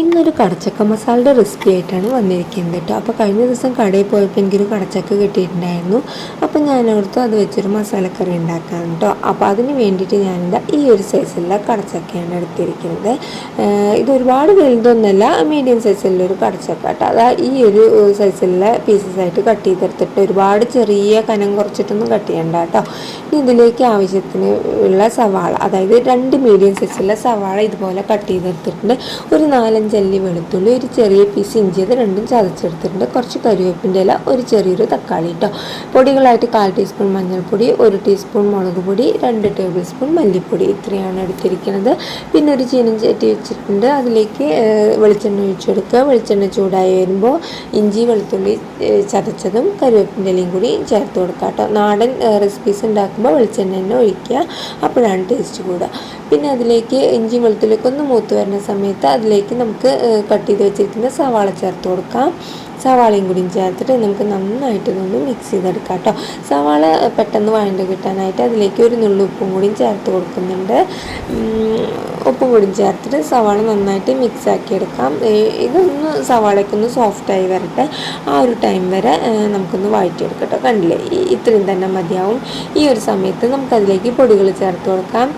ഇന്നൊരു കടച്ചക്ക മസാലയുടെ റെസിപ്പി ആയിട്ടാണ് വന്നിരിക്കുന്നത് കേട്ടോ അപ്പോൾ കഴിഞ്ഞ ദിവസം കടയിൽ പോയപ്പോൾ എനിക്കൊരു കടച്ചക്ക കിട്ടിയിട്ടുണ്ടായിരുന്നു. അപ്പോൾ ഞാൻ ഓർത്തു അത് വെച്ചൊരു മസാലക്കറി ഉണ്ടാക്കാം കേട്ടോ അപ്പോൾ അതിന് വേണ്ടിയിട്ട് ഞാനിതാ ഈ ഒരു സൈസിലുള്ള കടച്ചക്കയാണ് എടുത്തിരിക്കുന്നത്. ഇത് ഒരുപാട് വലുതൊന്നുമല്ല മീഡിയം സൈസിലുള്ളൊരു കടച്ചക്ക കേട്ടോ അതാ ഈ ഒരു സൈസിലുള്ള പീസസ് ആയിട്ട് കട്ട് ചെയ്തെടുത്തിട്ട് ഒരുപാട് ചെറിയ കനം കുറച്ചിട്ടൊന്നും കട്ട് ചെയ്യണ്ട കേട്ടോ ഇതിലേക്ക് ആവശ്യത്തിന് ഉള്ള സവാള അതായത് രണ്ട് മീഡിയം സൈസിലുള്ള സവാള ഇതുപോലെ കട്ട് ചെയ്തെടുത്തിട്ടുണ്ട്. ഒരു നാലഞ്ചല്ലി വെളുത്തുള്ളി ഒരു ചെറിയ പീസ് ഇഞ്ചി അത് രണ്ടും ചതച്ചെടുത്തിട്ടുണ്ട്. കുറച്ച് കരിവേപ്പിന്റെ ഇല ഒരു ചെറിയൊരു തക്കാളി കേട്ടോ പൊടികളായിട്ട് കാൽ ടീസ്പൂൺ മഞ്ഞൾപ്പൊടി ഒരു ടീസ്പൂൺ മുളക് പൊടി രണ്ട് ടേബിൾ സ്പൂൺ മല്ലിപ്പൊടി ഇത്രയാണ് എടുത്തിരിക്കുന്നത്. പിന്നെ ഒരു ചീനം ചേട്ടി വെച്ചിട്ടുണ്ട്. അതിലേക്ക് വെളിച്ചെണ്ണ ഒഴിച്ചെടുക്കുക. വെളിച്ചെണ്ണ ചൂടായി വരുമ്പോൾ ഇഞ്ചി വെളുത്തുള്ളി ചതച്ചതും കരിവേപ്പിന്റെ ഇലയും കൂടി ചേർത്ത് കൊടുക്കുക കേട്ടോ നാടൻ റെസിപ്പീസ് ഉണ്ടാക്കുമ്പോൾ വെളിച്ചെണ്ണ തന്നെ ഒഴിക്കുക. അപ്പോഴാണ് ടേസ്റ്റ് കൂടുക. പിന്നെ അതിലേക്ക് ഇഞ്ചി വെളുത്തുള്ളിക്കൊന്ന് മൂത്ത് വരുന്ന സമയത്ത് അതിലേക്ക് നമുക്ക് കട്ട് ചെയ്ത് വെച്ചിരിക്കുന്ന സവാള ചേർത്ത് കൊടുക്കാം. സവാളയും കൂടിയും ചേർത്തിട്ട് നമുക്ക് നന്നായിട്ട് ഇതൊന്ന് മിക്സ് ചെയ്തെടുക്കാം കേട്ടോ. സവാള പെട്ടെന്ന് വഴണ്ട് കിട്ടാനായിട്ട് അതിലേക്ക് ഒരു നുള്ളു ഉപ്പും കൂടിയും ചേർത്ത് കൊടുക്കുന്നുണ്ട്. ഉപ്പും കൂടിയും ചേർത്തിട്ട് സവാള നന്നായിട്ട് മിക്സ് ആക്കി എടുക്കാം ഏ, ഇതൊന്ന് സവാളയ്ക്കൊന്ന് സോഫ്റ്റായി വരട്ടെ. ആ ഒരു ടൈം വരെ നമുക്കൊന്ന് വഴറ്റിയെടുക്കാം കേട്ടോ. കണ്ടില്ലേ? ഇത്രയും തന്നെ മതിയാവും. ഈ ഒരു സമയത്ത് നമുക്കതിലേക്ക് പൊടികൾ ചേർത്ത് കൊടുക്കാം.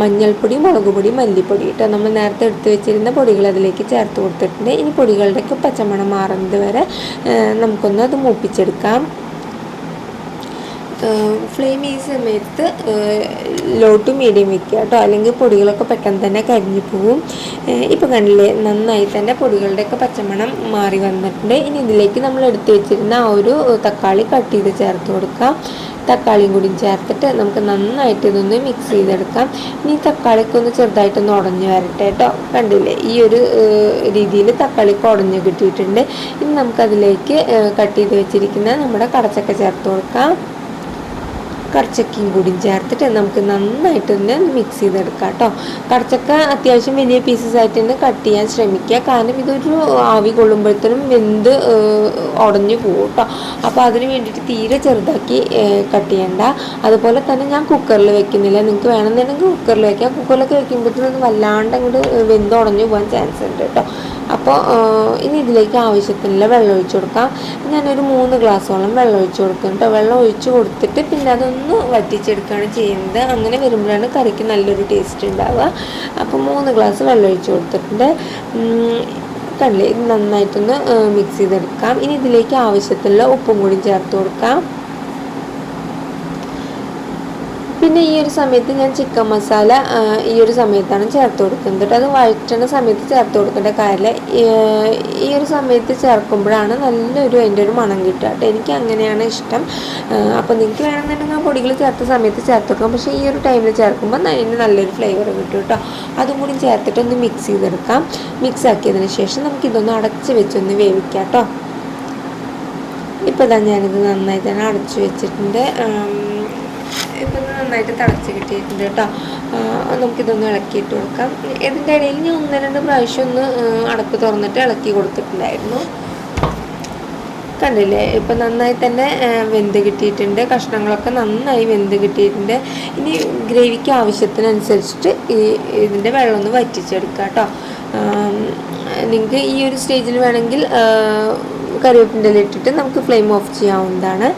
മഞ്ഞൾപ്പൊടി മുളക് പൊടി മല്ലിപ്പൊടി. കേട്ടോ നമ്മൾ നേരത്തെ എടുത്തു വെച്ചിരുന്ന പൊടികൾ അതിലേക്ക് ചേർത്ത് കൊടുത്തിട്ടുണ്ട്. ഇനി പൊടികളുടെയൊക്കെ പച്ചമണം മാറുന്നത് ഏ, നമുക്കൊന്ന് അത് മൂപ്പിച്ചെടുക്കാം. ഫ്ലെയിം ഈ സമയത്ത് ലോ ടു മീഡിയം വെക്കുക കേട്ടോ. അല്ലെങ്കിൽ പൊടികളൊക്കെ പെട്ടെന്ന് തന്നെ കരിഞ്ഞു പോവും. ഇപ്പോൾ കണ്ടില്ലേ നന്നായി തന്നെ പൊടികളുടെയൊക്കെ പച്ചമണം മാറി വന്നിട്ടുണ്ട്. ഇനി ഇതിലേക്ക് നമ്മൾ എടുത്തു വെച്ചിരുന്ന ആ ഒരു തക്കാളി കട്ട് ചെയ്ത് ചേർത്ത് കൊടുക്കാം. തക്കാളിയും കൂടി ചേർത്തിട്ട് നമുക്ക് നന്നായിട്ട് ഇതൊന്ന് മിക്സ് ചെയ്തെടുക്കാം. ഇനി തക്കാളിക്ക് ഒന്ന് ചെറുതായിട്ടൊന്ന് ഉടഞ്ഞു വരട്ടെ കേട്ടോ കണ്ടില്ലേ? ഈ ഒരു രീതിയിൽ തക്കാളിക്ക് ഉടഞ്ഞു കിട്ടിയിട്ടുണ്ട്. ഇനി നമുക്കതിലേക്ക് കട്ട് ചെയ്ത് വെച്ചിരിക്കുന്ന നമ്മുടെ കടച്ചക്ക ചേർത്ത് കൊടുക്കാം. കറച്ചക്കയും കൂടി ചേർത്തിട്ട് നമുക്ക് നന്നായിട്ട് തന്നെ മിക്സ് ചെയ്തെടുക്കാം കേട്ടോ. കറച്ചക്ക അത്യാവശ്യം വലിയ പീസസ് ആയിട്ട് തന്നെ കട്ട് ചെയ്യാൻ ശ്രമിക്കുക. കാരണം ഇതൊരു ആവി കൊള്ളുമ്പോഴത്തേനും വെന്ത് ഉടഞ്ഞു പോകും കേട്ടോ. അപ്പോൾ അതിന് വേണ്ടിയിട്ട് തീരെ ചെറുതാക്കി കട്ട് ചെയ്യണ്ട. അതുപോലെ തന്നെ ഞാൻ കുക്കറിൽ വെക്കുന്നില്ല. നിങ്ങൾക്ക് വേണമെന്നുണ്ടെങ്കിൽ കുക്കറിൽ വെക്കാം. കുക്കറിലൊക്കെ വെക്കുമ്പോഴത്തേനും വല്ലാണ്ട് അങ്ങോട്ട് വെന്ത് ഉടഞ്ഞു പോകാൻ ചാൻസ് ഉണ്ട് കേട്ടോ. അപ്പോൾ ഇനി ഇതിലേക്ക് ആവശ്യത്തിനുള്ള വെള്ളം ഒഴിച്ചു കൊടുക്കാം. ഞാനൊരു മൂന്ന് ഗ്ലാസ്സോളം വെള്ളം ഒഴിച്ചു കൊടുക്കും കേട്ടോ വെള്ളം ഒഴിച്ചു കൊടുത്തിട്ട് പിന്നെ അതൊന്ന് വറ്റിച്ചെടുക്കുകയാണ് ചെയ്യുന്നത്. അങ്ങനെ വരുമ്പോഴാണ് കറിക്ക് നല്ലൊരു ടേസ്റ്റ് ഉണ്ടാവുക. അപ്പോൾ മൂന്ന് ഗ്ലാസ് വെള്ളം ഒഴിച്ചു കൊടുത്തിട്ടുണ്ട്. കണ്ടില്ലേ? ഇത് നന്നായിട്ടൊന്ന് മിക്സ് ചെയ്തെടുക്കാം. ഇനി ഇതിലേക്ക് ആവശ്യത്തിനുള്ള ഉപ്പും കൂടി ചേർത്ത് കൊടുക്കാം. പിന്നെ ഈ ഒരു സമയത്ത് ഞാൻ ചിക്കൻ മസാല ഈ ഒരു സമയത്താണ് ചേർത്ത് കൊടുക്കുന്നത് കേട്ടോ. അത് വഴറ്റുന്ന സമയത്ത് ചേർത്ത് കൊടുക്കേണ്ട കാര്യമില്ല. ഈ- ഒരു സമയത്ത് ചേർക്കുമ്പോഴാണ് നല്ലൊരു അതിന്റെ ഒരു മണം കിട്ടുക കേട്ടോ. എനിക്ക് അങ്ങനെയാണ് ഇഷ്ടം. അപ്പോൾ നിങ്ങൾക്ക് വേണമെന്നുണ്ടെങ്കിൽ ആ പൊടികൾ ചേർത്ത സമയത്ത് ചേർത്ത് കൊടുക്കാം. പക്ഷേ ഈ ഒരു ടൈമിൽ ചേർക്കുമ്പോൾ അതിന് നല്ലൊരു ഫ്ലേവർ കിട്ടും കേട്ടോ. അതും കൂടി ചേർത്തിട്ട് ഒന്ന് മിക്സ് ചെയ്തെടുക്കാം. മിക്സ് ആക്കിയതിന് ശേഷം നമുക്കിതൊന്ന് അടച്ച് വെച്ചൊന്ന് വേവിക്കാം കേട്ടോ. ഇപ്പോൾ തന്നെ ഞാനിത് നന്നായി തന്നെ അടച്ചു വെച്ചിട്ടുണ്ട്. നന്നായിട്ട് തിളച്ച് കിട്ടിയിട്ടുണ്ട് കേട്ടോ. നമുക്കിതൊന്ന് ഇളക്കിയിട്ട് കൊടുക്കാം. ഇതിന്റെ ഇടയിൽ ഞാൻ ഒന്ന് രണ്ട് പ്രാവശ്യം ഒന്ന് അടപ്പ് തുറന്നിട്ട് ഇളക്കി കൊടുത്തിട്ടുണ്ടായിരുന്നു. കണ്ടില്ലേ? ഇപ്പം നന്നായി തന്നെ വെന്ത് കിട്ടിയിട്ടുണ്ട്. കഷ്ണങ്ങളൊക്കെ നന്നായി വെന്ത് കിട്ടിയിട്ടുണ്ട്. ഇനി ഗ്രേവിക്ക് ആവശ്യത്തിനനുസരിച്ചിട്ട് ഈ ഇതിന്റെ വെള്ളം ഒന്ന് വറ്റിച്ചെടുക്കാം കേട്ടോ. നിങ്ങൾക്ക് ഈ ഒരു സ്റ്റേജിൽ വേണമെങ്കിൽ കറിവേപ്പിന്റെ ഇട്ടിട്ട് നമുക്ക് ഫ്ലെയിം ഓഫ് ചെയ്യാവുന്നതാണ്.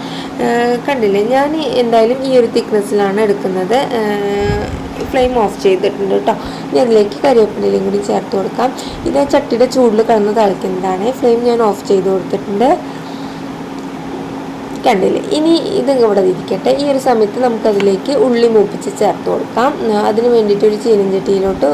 കണ്ടില്ലേ? ഞാൻ എന്തായാലും ഈ ഒരു തിക്നെസ്സിലാണ് എടുക്കുന്നത്. ഫ്ലെയിം ഓഫ് ചെയ്തിട്ടുണ്ട് കേട്ടോ. ഇനി അതിലേക്ക് കറിവേപ്പിന്റെ ഇലയും കൂടി ചേർത്ത് കൊടുക്കാം. ഇത് ചട്ടിയുടെ ചൂടിൽ കിടന്ന് തിളയ്ക്കുന്നതാണ്. ഫ്ലെയിം ഞാൻ ഓഫ് ചെയ്ത് കൊടുത്തിട്ടുണ്ട്. കണ്ടില്ലേ? ഇനി ഇത് ഇവിടെ ഇരിക്കട്ടെ. ഈ ഒരു സമയത്ത് നമുക്കതിലേക്ക് ഉള്ളി മൂപ്പിച്ച് ചേർത്ത് കൊടുക്കാം. അതിന് വേണ്ടിയിട്ട് ഒരു ചീനഞ്ചട്ടിയിലോട്ട്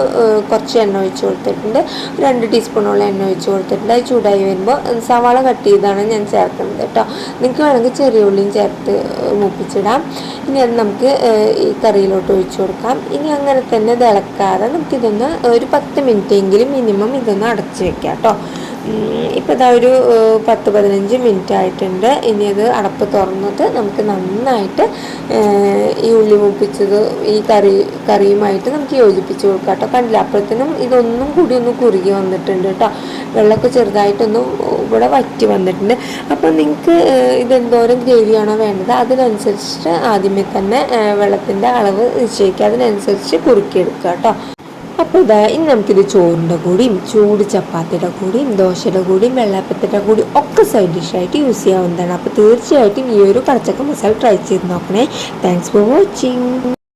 കുറച്ച് എണ്ണ ഒഴിച്ച് കൊടുത്തിട്ടുണ്ട്. രണ്ട് ടീസ്പൂണോളം എണ്ണ ഒഴിച്ച് കൊടുത്തിട്ടുണ്ട്. അത് ചൂടായി വരുമ്പോൾ സവാള കട്ട് ചെയ്താണ് ഞാൻ ചേർക്കുന്നത് കേട്ടോ. നിങ്ങൾക്ക് വേണമെങ്കിൽ ചെറിയ ഉള്ളിയും ചേർത്ത് മൂപ്പിച്ചിടാം. ഇനി അത് നമുക്ക് ഈ കറിയിലോട്ട് ഒഴിച്ചു കൊടുക്കാം. ഇനി അങ്ങനെ തന്നെ തിളക്കാതെ നമുക്കിതൊന്ന് ഒരു പത്ത് മിനിറ്റ് എങ്കിലും മിനിമം ഇതൊന്ന് അടച്ച് വെക്കാം കേട്ടോ. ഇപ്പോൾ ഇതാ ഒരു പത്ത് പതിനഞ്ച് മിനിറ്റ് ആയിട്ടുണ്ട്. ഇനി അത് അടപ്പ് തുറന്നിട്ട് നമുക്ക് നന്നായിട്ട് ഈ ഉള്ളി മുപ്പിച്ചത് ഈ കറി കറിയുമായിട്ട് നമുക്ക് യോജിപ്പിച്ച് കൊടുക്കാം കേട്ടോ. കണ്ടില്ല? അപ്പോഴത്തേനും ഇതൊന്നും കൂടി ഒന്ന് കുറുകി വന്നിട്ടുണ്ട് കേട്ടോ. വെള്ളമൊക്കെ ചെറുതായിട്ടൊന്ന് ഇവിടെ വറ്റി വന്നിട്ടുണ്ട്. അപ്പം നിങ്ങൾക്ക് ഇതെന്തോരം ഗ്രേവിയാണോ വേണ്ടത് അതിനനുസരിച്ചിട്ട് ആദ്യമേ തന്നെ വെള്ളത്തിന്റെ അളവ് നിശ്ചയിക്കുക. അതിനനുസരിച്ച് കുറുക്കിയെടുക്കുക കേട്ടോ. അപ്പോൾ ഇതാ ഇനി നമുക്കിത് ചോറിന്റെ കൂടിയും ചൂട് ചപ്പാത്തിയുടെ കൂടിയും ദോശയുടെ കൂടിയും വെള്ളപ്പത്തിന്റെ കൂടി ഒക്കെ സൈഡ് ഡിഷായിട്ട് യൂസ് ചെയ്യാവുന്നതാണ്. അപ്പോൾ തീർച്ചയായിട്ടും ഈ ഒരു കടച്ചക്ക മസാല ട്രൈ ചെയ്ത് നോക്കണേ. Thanks for watching